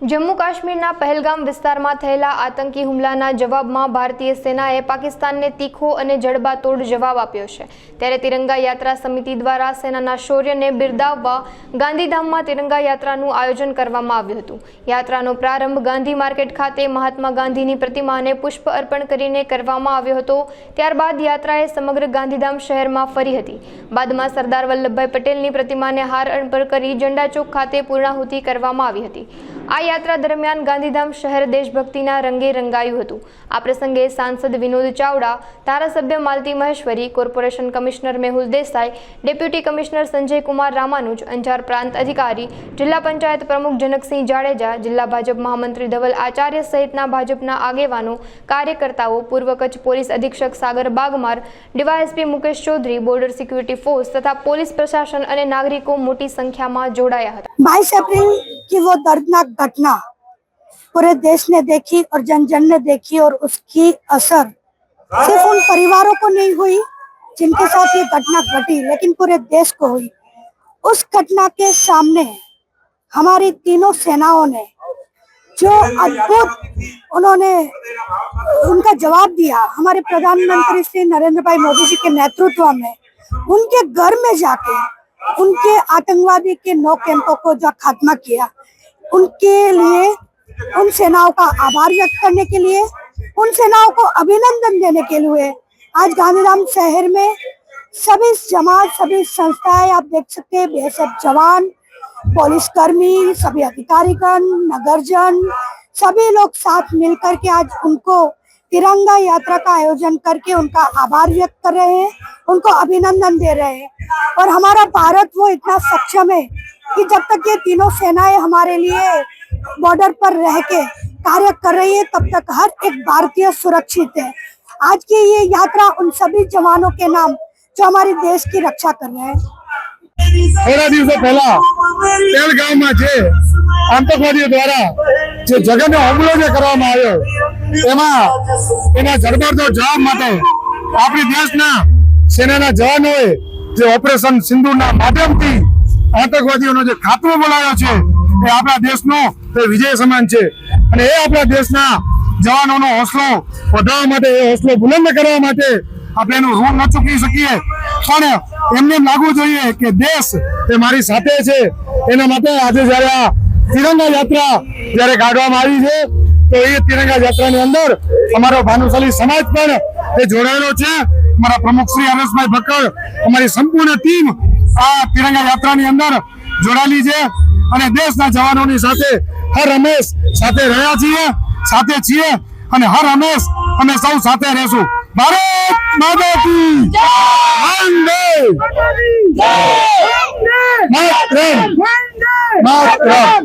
જમ્મુ કાશ્મીરના પહેલગામ વિસ્તારમાં થયેલા આતંકી હુમલાના જવાબમાં ભારતીય સેનાએ પાકિસ્તાનને તીખો અને જડબાતોડ જવાબ આપ્યો છે. ત્યારે તિરંગા યાત્રા સમિતિ દ્વારા સેનાના શૌર્યને બિરદાવવા ગાંધીધામમાં તિરંગા યાત્રાનું આયોજન કરવામાં આવ્યું હતું. યાત્રાનો પ્રારંભ ગાંધી માર્કેટ ખાતે મહાત્મા ગાંધીની પ્રતિમાને પુષ્પ અર્પણ કરીને કરવામાં આવ્યો હતો. ત્યારબાદ યાત્રાએ સમગ્ર ગાંધીધામ શહેરમાં ફરી હતી. બાદમાં સરદાર વલ્લભભાઈ પટેલની પ્રતિમાને હાર અર્પણ કરી ઝંડા ચોક ખાતે પૂર્ણાહુતિ કરવામાં આવી હતી. આ યાત્રા દરમિયાન ગાંધીધામ શહેર દેશભક્તિના રંગે રંગાયું હતું. આ પ્રસંગે સાંસદ વિનોદ ચાવડા, ધારાસભ્ય Malti Maheshwari, corporation commissioner Mehul Desai, deputy commissioner Sanjay Kumar Ramanuj, Anjar પ્રાંત અધિકારી, જિલ્લા પંચાયત પ્રમુખ જનકસિંહ જાડેજા, જિલ્લા ભાજપ મહામંત્રી ધવલ આચાર્ય સહિતના ભાજપના આગેવાનો, કાર્યકર્તાઓ, પૂર્વ કચ્છ પોલીસ અધિક્ષક Sagar Bagmar, DYSP Mukesh Chaudhary, border security force તથા પોલીસ પ્રશાસન અને નાગરિકો મોટી સંખ્યામાં જોડાયા હતા. બાવીસ એપ્રિલ की वो दर्दनाक घटना पूरे देश ने देखी और जन जन ने देखी और उसकी असर सिर्फ़ उन परिवारों को नहीं हुई, जिनके साथ ये घटना घटी, लेकिन पूरे देश को हुई। उस घटना के सामने हमारी तीनों सेनाओं ने जो अद्भुत उन्होंने उनका जवाब दिया, हमारे प्रधानमंत्री श्री नरेंद्र भाई मोदी जी के नेतृत्व में, उनके घर में जाके उनके आतंकवादी के नौ कैंपों को जो खात्मा किया, उनके लिए, उन सेनाओं का आभार व्यक्त करने के लिए, उन सेनाओं को अभिनंदन देने के लिए आज गांधीधाम शहर में सभी जमात, सभी संस्थाएँ, आप देख सकते हैं बीएसएफ जवान पुलिस कर्मी सभी अधिकारीगण, नगरजन, सभी लोग साथ मिलकर के आज उनको तिरंगा यात्रा का आयोजन करके उनका आभार व्यक्त कर रहे हैं उनको अभिनंदन दे रहे हैं और हमारा भारत वो इतना सक्षम है कि जब तक ये तीनों सेनाएं हमारे लिए बॉर्डर पर रह के कार्य कर रही है तब तक हर एक भारतीय सुरक्षित है आज की ये यात्रा उन सभी जवानों के नाम जो हमारे देश की रक्षा कर रहे हैं થોડા દિવસો પહેલા પહેલગામમાં જે આતંકવાદીઓ દ્વારા જે જઘન્ય હુમલો જે કરવામાં આવ્યો એમાં એના જડબડતો જવાબ માટે આપણી દેશના સેનાના જવાનોએ જે ઓપરેશન સિંધુના માધ્યમથી આતંકવાદીઓનો જે ખાતમો બોલાવ્યો છે, એ આપણા દેશનો તે વિજય સમાન છે. અને એ આપણા દેશના જવાનોનો હોસલો વધારવા માટે, એ હોસલો બુલંદ કરવા માટે આપણે એનું ઋણ ન ચૂકવી શકીએ. પણ એમને એમ લાગવું જોઈએ કે દેશ એ મારી સાથે છે. એના માટે આજે જ્યારે આ તિરંગા યાત્રા જ્યારે કાઢવામાં આવી છે તો એ તિરંગા યાત્રાની અંદર અમારો ભાનુશાલી સમાજ પણ એ જોડાયેલો છે. અમારા પ્રમુખ શ્રી હરેશભાઈ ભક્કર અમારી સંપૂર્ણ ટીમ આ તિરંગા યાત્રાની અંદર જોડાયેલી છે અને દેશના જવાનોની સાથે હર હંમેશ સાથે રહ્યા છીએ સાથે છીએ અને હર હંમેશ અમે સૌ સાથે રહેશું. ભારત માતા કી વંદે! માતરમ! માતરમ!